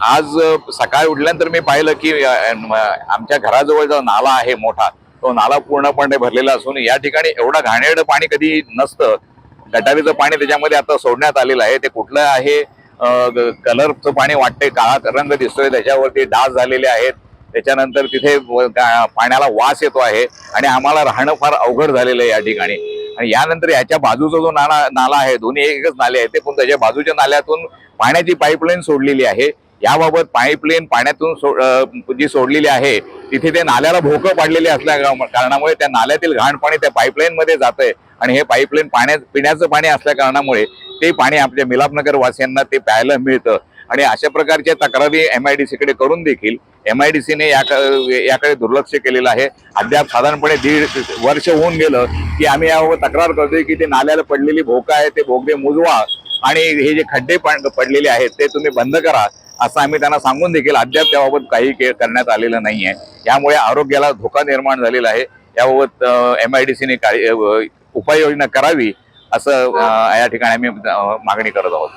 आज सकाळी उठल्यानंतर मी पाहिलं की आमच्या घराजवळ जो नाला आहे मोठा तो नाला पूर्णपणे भरलेला असून या ठिकाणी एवढं घाणेरडं पाणी कधी नसतं. गटारीचं पाणी त्याच्यामध्ये आता सोडण्यात आलेलं आहे. ते कुठलं आहे? ग- कलरचं पाणी वाटते काळा रंग दिसतोय. त्याच्यावरती डास झालेले आहेत. त्याच्यानंतर तिथे पाण्याला वास येतो आहे आणि आम्हाला राहणं फार अवघड झालेलं आहे या ठिकाणी. आणि यानंतर याच्या बाजूचा जो नाला नाला आहे दोन्ही एकच नाले आहेत ते पण त्याच्या बाजूच्या नाल्यातून पाण्याची पाईपलाईन सोडलेली आहे. याबाबत पाईपलाईन पाण्यातून सो जी सोडलेली आहे तिथे ते नाल्याला भोकं पाडलेले असल्या कारणामुळे त्या नाल्यातील घाण पाणी त्या पाईपलाईनमध्ये जात आहे आणि हे पाईपलाईन पाण्या पिण्याचं पाणी असल्या कारणामुळे ते पाणी आपल्या मिलापनगर वासियांना ते प्यायला मिळतं. आणि अशा प्रकारच्या तक्रारी एम आय डी सीकडे करून देखील एम आय डी सीने याकडे दुर्लक्ष केलेलं आहे. अद्याप साधारणपणे दीड वर्ष होऊन गेलं की आम्ही याबाबत तक्रार करतोय की ते नाल्याला पडलेली भोकं आहे ते भोगदे मुजवा आणि हे जे खड्डे पडलेले आहेत ते तुम्ही बंद करा. असं आम्ही त्यांना सांगून देखील अद्याप त्याबाबत काही करण्यात आलेलं नाहीये. यामुळे आरोग्याला धोका निर्माण झालेला आहे. याबाबत एम आय डी सीने उपाययोजना करावी असं या ठिकाणी आम्ही मागणी करत आहोत.